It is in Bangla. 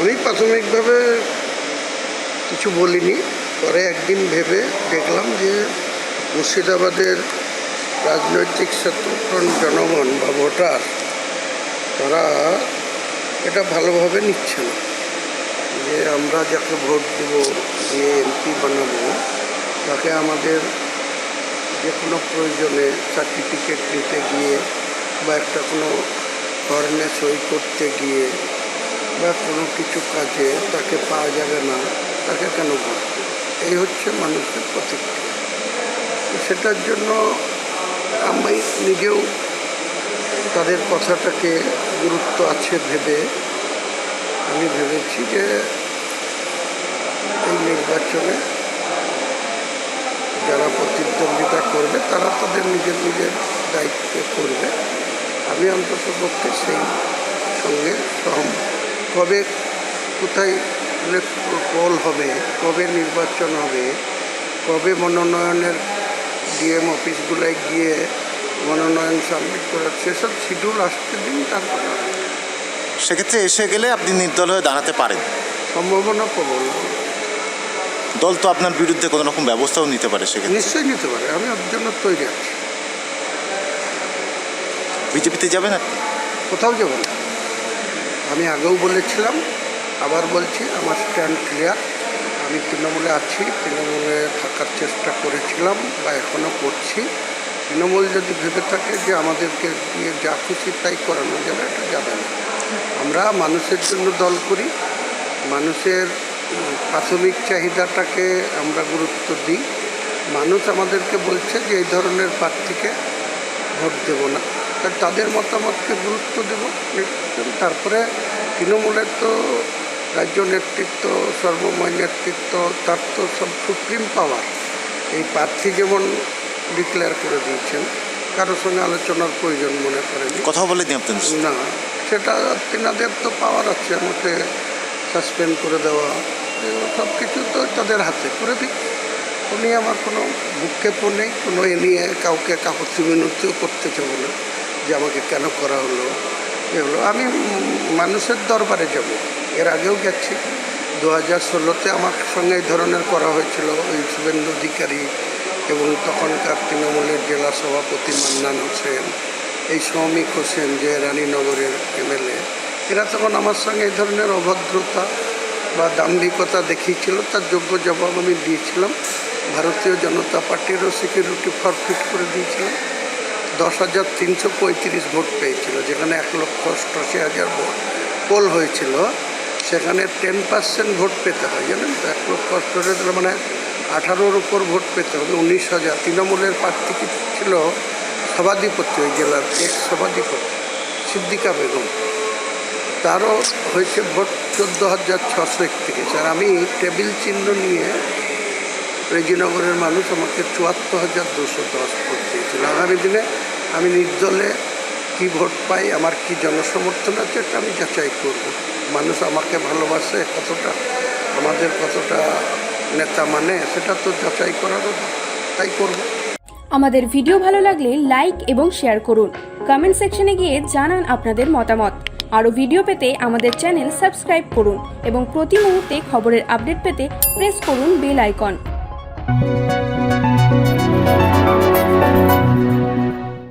আমি প্রাথমিকভাবে কিছু বলিনি। পরে একদিন ভেবে দেখলাম যে মুর্শিদাবাদের রাজনৈতিক সচেতন জনগণ বা ভোটার, তারা এটা ভালোভাবে নিচ্ছে না। যে আমরা যাকে ভোট দেব, যে এমপি বানাবো, তাকে আমাদের যে কোনো প্রয়োজনে সার্টিফিকেট নিতে গিয়ে বা একটা কোনো ফর্মে সই করতে গিয়ে বা কোনো কিছু কাজে তাকে পাওয়া যাবে না, তাকে কেন দেব? এই হচ্ছে মানুষের প্রতিক্রিয়া। সেটার জন্য আমি নিজেও তাদের কথাটাকে গুরুত্ব আছে ভেবে আমি ভেবেছি যে এই নির্বাচনে যারা প্রতিদ্বন্দ্বিতা করবে, তারা তাদের নিজের নিজের দায়িত্বে করবে। আমি অন্তত পক্ষে সেই সঙ্গে সহম কবে কোথায় কল হবে কবে নির্বাচন হবে কবে মনোনয়নের ডিএম অফিসগুলোয় গিয়ে মনোনয়ন সাবমিট করার সেসব শিডিউল আসতে দিন তারপর সেক্ষেত্রে এসে গেলে আপনি নির্দল হয়ে দাঁড়াতে পারেন। সম্ভাবনা প্রবল। দল তো আপনার বিরুদ্ধে কোনো রকম ব্যবস্থাও নিতে পারে সেক্ষেত্রে। নিশ্চয়ই নিতে পারে আমি ওর জন্য তৈরি আছি। বিজেপিতে যাবেন আপনি? কোথাও যাবেন না। আমি আগেও বলেছিলাম, আবার বলছি, আমার স্ট্যান্ড ক্লিয়ার আমি তৃণমূলে আছি, তৃণমূলে থাকার চেষ্টা করেছিলাম বা এখনও করছি। তৃণমূল যদি ভেবে থাকে যে আমাদেরকে দিয়ে যা খুশি তাই করানো যাবে, এটা যাবে না। আমরা মানুষের জন্য দল করি, মানুষের প্রাথমিক চাহিদাটাকে আমরা গুরুত্ব দিই। মানুষ আমাদেরকে বলছে যে এই ধরনের প্রার্থীকে ভোট দেব না। তাদের মতামতকে গুরুত্ব দেব। তারপরে তৃণমূলের তো রাজ্য নেতৃত্ব সর্বময় নেতৃত্ব তার তো সব সুপ্রিম পাওয়ার। এই প্রার্থী যেমন ডিক্লেয়ার করে দিয়েছেন কারোর সঙ্গে আলোচনার প্রয়োজন মনে করেন। কথা আপনার না সেটা তেনাদের তো পাওয়ার আছে আমাকে সাসপেন্ড করে দেওয়া। সব কিছু তো তাদের হাতে করে দিই। উনি আমার কোনো ভূক্ষেপও নেই কোনো এ নিয়ে কাউকে কাপড় মিনতিও করতে চাবো না। যে আমাকে কেন করা হলো এগুলো আমি মানুষের দরবারে যাব। এর আগেও গেছি। দু হাজার ষোলোতে আমার সঙ্গে এই ধরনের করা হয়েছিল। ওই শুভেন্দু অধিকারী এবং তখনকার তৃণমূলের জেলা সভাপতি মান্নান হোসেন, এই শ্রমিক হোসেন যে রানীনগরের এমএলএ। এরা তখন আমার সঙ্গে এই ধরনের অভদ্রতা বা দাম্ভিকতা দেখিয়েছিল। তার যোগ্য জবাব আমি দিয়েছিলাম। ভারতীয় জনতা পার্টিরও সিকিউরিটি ফরফিট করে দিয়েছিলাম। দশ হাজার তিনশো পঁয়ত্রিশ ভোট পেয়েছিল, যেখানে এক লক্ষ অষ্টআশি হাজার ভোট পোল হয়েছিল, সেখানে টেন পার্সেন্ট ভোট পেতে হয়, জানেন তো? এক লক্ষ অষ্টআশি মানে আঠারোর উপর ভোট পেতে হবে, উনিশ হাজার। তৃণমূলের প্রার্থী ছিল? সভাধিপতি ওই জেলার এক সভাধিপতি, সিদ্দিকা বেগম। তারও হয়েছে ভোট চোদ্দ হাজার ছশো একত্রিশ। আর আমি টেবিল চিহ্ন নিয়ে রেজিনগরের মানুষ আমাকে চুয়াত্তর হাজার দুশো দশ ভোট দিয়েছিল। আগামী দিনে আমি নির্দলে কি ভোট পাই, আমার কি জনসমর্থন আছে, এটা আমি যাচাই করব। মানুষ আমাকে ভালোবাসে, কতটা আমাদের কতটা নেতা মানে সেটা তো যাচাই করার তাই করব। আমাদের ভিডিও ভালো লাগলে লাইক এবং শেয়ার করুন। কমেন্ট সেকশনে গিয়ে জানান আপনাদের মতামত। আরও ভিডিও পেতে আমাদের চ্যানেল সাবস্ক্রাইব করুন এবং প্রতি মুহূর্তে খবরের আপডেট পেতে প্রেস করুন বেল আইকন।